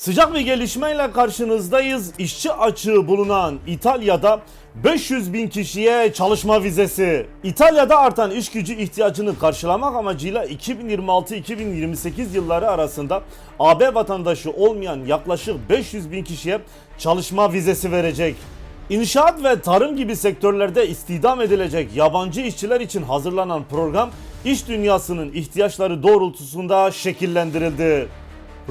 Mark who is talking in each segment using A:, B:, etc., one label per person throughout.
A: Sıcak bir gelişmeyle karşınızdayız. İşçi açığı bulunan İtalya'da 500 bin kişiye çalışma vizesi. İtalya'da artan iş gücü ihtiyacını karşılamak amacıyla 2026-2028 yılları arasında AB vatandaşı olmayan yaklaşık 500 bin kişiye çalışma vizesi verecek. İnşaat ve tarım gibi sektörlerde istihdam edilecek yabancı işçiler için hazırlanan program iş dünyasının ihtiyaçları doğrultusunda şekillendirildi.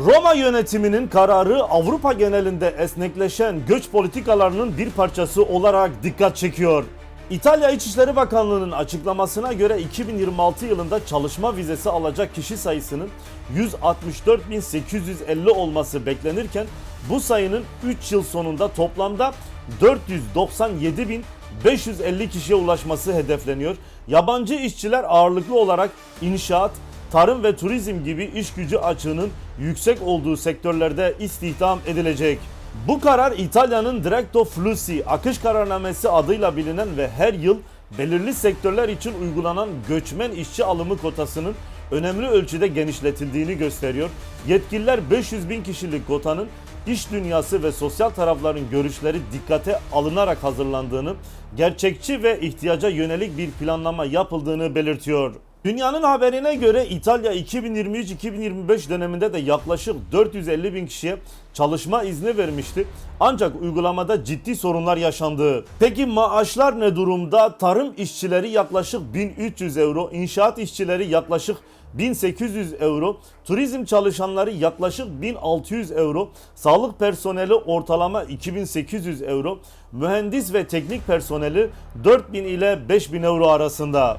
A: Roma yönetiminin kararı Avrupa genelinde esnekleşen göç politikalarının bir parçası olarak dikkat çekiyor. İtalya İçişleri Bakanlığı'nın açıklamasına göre 2026 yılında çalışma vizesi alacak kişi sayısının 164.850 olması beklenirken bu sayının 3 yıl sonunda toplamda 497.550 kişiye ulaşması hedefleniyor. Yabancı işçiler ağırlıklı olarak inşaat, tarım ve turizm gibi iş gücü açığının yüksek olduğu sektörlerde istihdam edilecek. Bu karar İtalya'nın Diretto Flussi akış kararnamesi adıyla bilinen ve her yıl belirli sektörler için uygulanan göçmen işçi alımı kotasının önemli ölçüde genişletildiğini gösteriyor. Yetkililer 500 bin kişilik kotanın iş dünyası ve sosyal tarafların görüşleri dikkate alınarak hazırlandığını, gerçekçi ve ihtiyaca yönelik bir planlama yapıldığını belirtiyor. Dünyanın haberine göre İtalya 2023-2025 döneminde de yaklaşık 450 bin kişiye çalışma izni vermişti. Ancak uygulamada ciddi sorunlar yaşandı. Peki maaşlar ne durumda? Tarım işçileri yaklaşık 1300 euro, inşaat işçileri yaklaşık 1800 euro, turizm çalışanları yaklaşık 1600 euro, sağlık personeli ortalama 2800 euro, mühendis ve teknik personeli 4000 ile 5000 euro arasında.